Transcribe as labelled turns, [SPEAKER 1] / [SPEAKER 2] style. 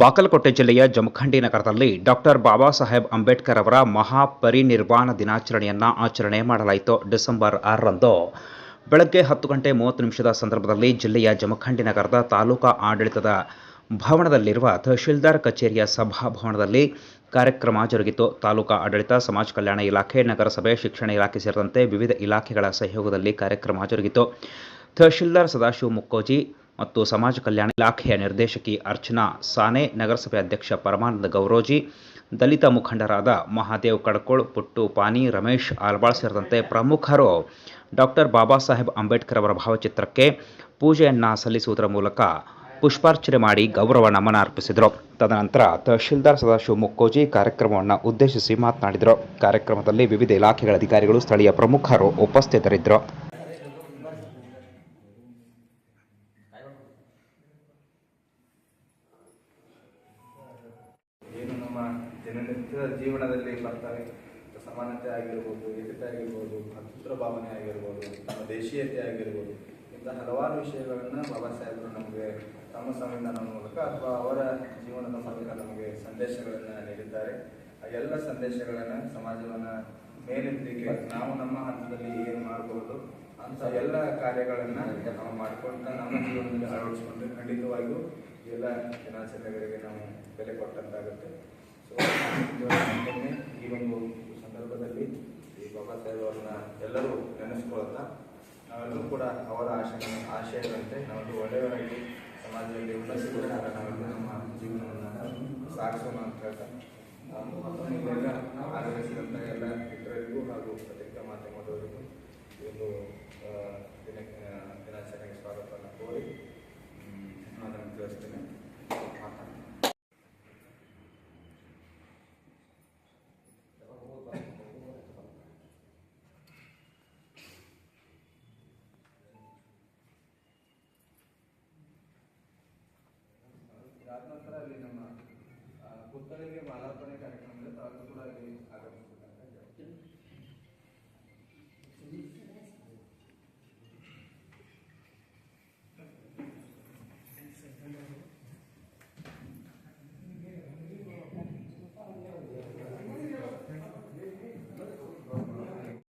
[SPEAKER 1] ಬಾಗಲಕೋಟೆ ಜಿಲ್ಲೆಯ ಜಮಖಂಡಿ ನಗರದಲ್ಲಿ ಡಾಕ್ಟರ್ ಬಾಬಾ ಸಾಹೇಬ್ ಅಂಬೇಡ್ಕರ್ ಅವರ ಮಹಾಪರಿನಿರ್ವಾಣ ದಿನಾಚರಣೆಯನ್ನು ಆಚರಣೆ ಮಾಡಲಾಯಿತು ಡಿಸೆಂಬರ್ ಆರರಂದು. ಬೆಳಗ್ಗೆ ಹತ್ತು ಗಂಟೆ ಮೂವತ್ತು ನಿಮಿಷದ ಸಂದರ್ಭದಲ್ಲಿ ಜಿಲ್ಲೆಯ ಜಮಖಂಡಿ ನಗರದ ತಾಲೂಕಾ ಆಡಳಿತದ ಭವನದಲ್ಲಿರುವ ತಹಶೀಲ್ದಾರ್ ಕಚೇರಿಯ ಸಭಾಭವನದಲ್ಲಿ ಕಾರ್ಯಕ್ರಮ ಜರುಗಿತು. ತಾಲೂಕಾ ಆಡಳಿತ, ಸಮಾಜ ಕಲ್ಯಾಣ ಇಲಾಖೆ, ನಗರಸಭೆ, ಶಿಕ್ಷಣ ಇಲಾಖೆ ಸೇರಿದಂತೆ ವಿವಿಧ ಇಲಾಖೆಗಳ ಸಹಯೋಗದಲ್ಲಿ ಕಾರ್ಯಕ್ರಮ ಜರುಗಿತು. ತಹಶೀಲ್ದಾರ್ ಸದಾಶಿವ ಮುಕ್ಕೋಜಿ ಮತ್ತು ಸಮಾಜ ಕಲ್ಯಾಣ ಇಲಾಖೆಯ ನಿರ್ದೇಶಕಿ ಅರ್ಚನಾ ಸಾನೆ, ನಗರಸಭೆ ಅಧ್ಯಕ್ಷ ಪರಮಾನಂದ ಗೌರೋಜಿ, ದಲಿತ ಮುಖಂಡರಾದ ಮಹಾದೇವ್ ಕಡ್ಕೋಳ್, ಪುಟ್ಟು ಪಾನಿ, ರಮೇಶ್ ಆಲ್ಬಾಳ್ ಸೇರಿದಂತೆ ಪ್ರಮುಖರು ಡಾಕ್ಟರ್ ಬಾಬಾ ಸಾಹೇಬ್ ಅಂಬೇಡ್ಕರ್ ಅವರ ಭಾವಚಿತ್ರಕ್ಕೆ ಪೂಜೆಯನ್ನು ಸಲ್ಲಿಸುವುದರ ಮೂಲಕ ಪುಷ್ಪಾರ್ಚನೆ ಮಾಡಿ ಗೌರವ ನಮನ ಅರ್ಪಿಸಿದರು. ತದನಂತರ ತಹಶೀಲ್ದಾರ್ ಸದಾಶಿವ ಮುಕ್ಕೋಜಿ ಕಾರ್ಯಕ್ರಮವನ್ನು ಉದ್ದೇಶಿಸಿ ಮಾತನಾಡಿದರು. ಕಾರ್ಯಕ್ರಮದಲ್ಲಿ ವಿವಿಧ ಇಲಾಖೆಗಳ ಅಧಿಕಾರಿಗಳು, ಸ್ಥಳೀಯ ಪ್ರಮುಖರು ಉಪಸ್ಥಿತರಿದ್ದರು
[SPEAKER 2] ಏನು ನಮ್ಮ ದಿನನಿತ್ಯದ ಜೀವನದಲ್ಲಿ ಬರ್ತಾರೆ. ಸಮಾನತೆ ಆಗಿರ್ಬೋದು, ಏಕತೆ ಆಗಿರ್ಬೋದು ಭಕ್ತೃ ಭಾವನೆ ಆಗಿರ್ಬೋದು, ನಮ್ಮ ದೇಶೀಯತೆ ಆಗಿರ್ಬೋದು ಇಂಥ ಹಲವಾರು ವಿಷಯಗಳನ್ನು ಬಾಬಾ ಸಾಹೇಬರು ನಮಗೆ ತಮ್ಮ ಸಂವಿಧಾನದ ಮೂಲಕ ಅಥವಾ ಅವರ ಜೀವನದ ಮೂಲಕ ನಮಗೆ ಸಂದೇಶಗಳನ್ನು ನೀಡಿದ್ದಾರೆ. ಆ ಎಲ್ಲ ಸಂದೇಶಗಳನ್ನು ಸಮಾಜವನ್ನು ಮೇಲೆತ್ತಲಿಕ್ಕೆ ನಾವು ನಮ್ಮ ಹಂತದಲ್ಲಿ ಏನು ಮಾಡಬಹುದು ಅಂತ ಎಲ್ಲ ಕಾರ್ಯಗಳನ್ನು ನಾವು ಮಾಡಿಕೊಂಡು ನಮ್ಮ ಜೀವನದಲ್ಲಿ ಅಳವಡಿಸಿಕೊಂಡ್ರೆ ಖಂಡಿತವಾಗಿಯೂ ಎಲ್ಲ ದಿನಾಚರಣೆಗಳಿಗೆ ನಾವು ಬೆಲೆ ಕೊಟ್ಟಂತಾಗುತ್ತೆ. ಸೊ ಮತ್ತೊಮ್ಮೆ ಈ ಒಂದು ಸಂದರ್ಭದಲ್ಲಿ ಈ ಬಾಬಾ ಸಾಹೇಬ್ ಎಲ್ಲರೂ ನೆನೆಸ್ಕೊಳ್ತಾ ನಾವೆಲ್ಲರೂ ಕೂಡ ಅವರ ಆಶಯ ಆಶಯದಂತೆ ನಾವೆಲ್ಲರೂ ಒಳ್ಳೆಯವರಾಗಿ ಸಮಾಜದಲ್ಲಿ ಉನ್ನತಿಗೋಸ್ಕರ ನಾವೆಲ್ಲ ನಮ್ಮ ಜೀವನವನ್ನು ಸಾಗಿಸೋಣ ಅಂತ ಹೇಳ್ತಾ. ಇದಾದ ನಂತರ ಅಲ್ಲಿ ನಮ್ಮ ಪುತ್ಥಳಿಗೆ ಮಾಲಾರ್ಪಣೆ ಕಾರ್ಯಕ್ರಮದಲ್ಲಿ ತಾವು ಕೂಡ ಅಲ್ಲಿ